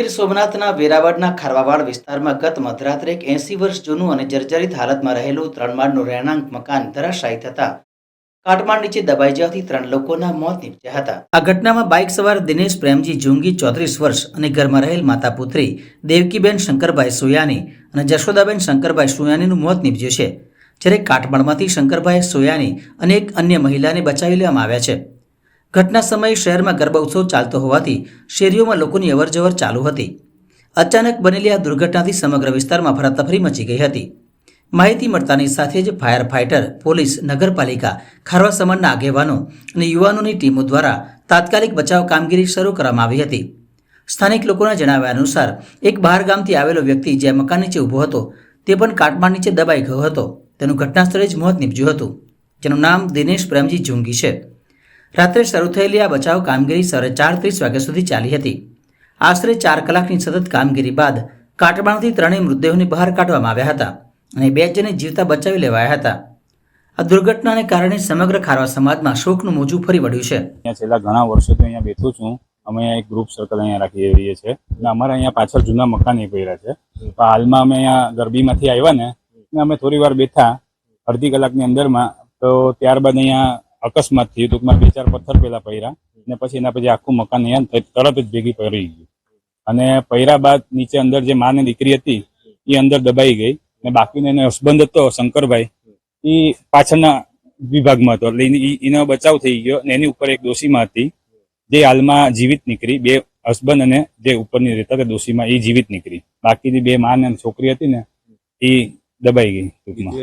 ગીર સોમનાથના વેરાવળના ખારવાવાડ વિસ્તારમાં ગત મધરાત્રે એક એંસી વર્ષ જૂનું અને જર્જરિત હાલતમાં રહેલું ત્રણ માળનું રહેણાંક મકાન ધરાશાયી થતા કાટમાળ નીચે દબાઈ જવાથી ત્રણ લોકોના મોત નીપજ્યા હતા. આ ઘટનામાં બાઇક સવાર દિનેશ પ્રેમજી જુંગી ચોત્રીસ વર્ષ અને ઘરમાં રહેલ માતા પુત્રી દેવકીબેન શંકરભાઈ સોયાની અને જશોદાબેન શંકરભાઈ સોયાનીનું મોત નીપજ્યું છે, જ્યારે કાટમાળમાંથી શંકરભાઈ સોયાની અને એક અન્ય મહિલાને બચાવી લેવામાં આવ્યા છે. ઘટના સમયે શહેરમાં ગરબા ઉત્સવ ચાલતો હોવાથી શેરીઓમાં લોકોની અવરજવર ચાલુ હતી. અચાનક બનેલી આ દુર્ઘટનાથી સમગ્ર વિસ્તારમાં ફરાતફરી મચી ગઈ હતી. માહિતી મળતાની સાથે જ ફાયર ફાઇટર પોલીસ, નગરપાલિકા, ખારવા સમાજના આગેવાનો અને યુવાનોની ટીમો દ્વારા તાત્કાલિક બચાવ કામગીરી શરૂ કરવામાં આવી હતી. સ્થાનિક લોકોના જણાવ્યા અનુસાર, એક બહાર ગામથી આવેલો વ્યક્તિ જે મકાન નીચે ઊભો હતો, તે પણ કાટમાળ નીચે દબાઈ ગયો હતો. તેનું ઘટના સ્થળે જ મોત નીપજ્યું હતું. જેનું નામ દિનેશ પ્રેમજી જુંગી છે. રાત્રે શરૂ થયેલી આ બચાવ કામગીરી સવારે ચાર ત્રીસ વાગ્યા સુધી ચાલી હતી. આશરે ચાર કલાકની સતત કામગીરી બાદ કાટબાણથી ત્રણેય મૃતદેહોને બહાર કાઢવામાં આવ્યા હતા અને બે જણને જીવતા બચાવી લેવાયા હતા. આ દુર્ઘટનાને કારણે સમગ્ર ખારવા સમાજમાં શોકનું મોજું ફરી વળ્યું છે. અહીંયા છેલ્લા ઘણા વર્ષોથી અહીંયા બેઠું છું. અમે અહીંયા એક ગ્રુપ સર્કલ અહીંયા રાખી રહીએ છીએ. અને અમારા અહીંયા પાછળ જૂના મકાન પડ્યા છે. હાલમાં અમે અહીંયા ગરબીમાંથી આવ્યા ને અમે થોડી વાર બેઠા અડધી કલાકની અંદરમાં. તો ત્યારબાદ અહીંયા અકસ્માત થયું ટૂંકમાં બે ચાર પથ્થર પેલા પડ્યા અને પછી એના પછી આખું મકાન અહીંયા તરત જ ભેગી પડી ગયું. અને પૈરા બાદ નીચે અંદર જે માને દીકરી હતી એ અંદર દબાઈ ગઈ અને બાકીનો એનો હસબન્ડ હતો શંકરભાઈ એ પાછળના વિભાગમાં હતો. એટલે એની- બચાવ થઈ ગયો અને એની ઉપર એક દોષીમાં હતી જે હાલમાં જીવિત નીકળી. બે હસબન્ડ અને જે ઉપરની રહેતા હતા દોષીમાં એ જીવિત નીકળી. બાકીની બે માન અને છોકરી હતી ને એ દબાઈ ગઈ ટૂંકમાં.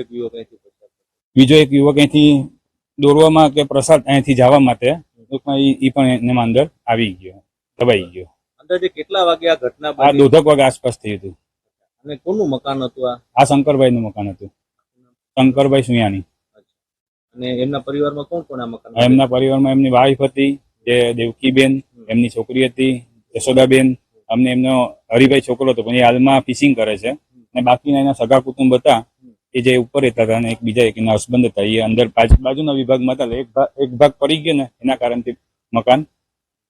બીજો એક યુવક અહીંથી દોરવામાં કે પ્રસાદ અહીંથી જવા માટે ટૂંકમાં ઈ પણ એનામાં અંદર આવી ગયો દબાઈ ગયો. અંદાજે કેટલા વાગે આ ઘટના આ દોઢક વાગે આસપાસ થયું હતું. અને કોનું મકાન હતું આ? આ શંકરભાઈ નું મકાન હતું. શંકરભાઈ સુયાણી. અને એમના પરિવારમાં કોણ કોણ આ મકાન એમના પરિવારમાં એમની વાઈફ હતી જે દેવકીબેન એમની છોકરી હતી યશોદાબેન અમને એમનો હરિભાઈ છોકરો હતો પણ એ હાલમાં ફિશિંગ કરે છે. અને બાકીના એના સગા કુટુંબ હતા. એ જે ઉપર હતા અને એક બીજા એક એના હસબન્ડ હતા, એ અંદર બાજુ- બાજુના વિભાગમાં હતા એક ભાગ એક ભાગ પડી ગયો ને, એના કારણથી મકાન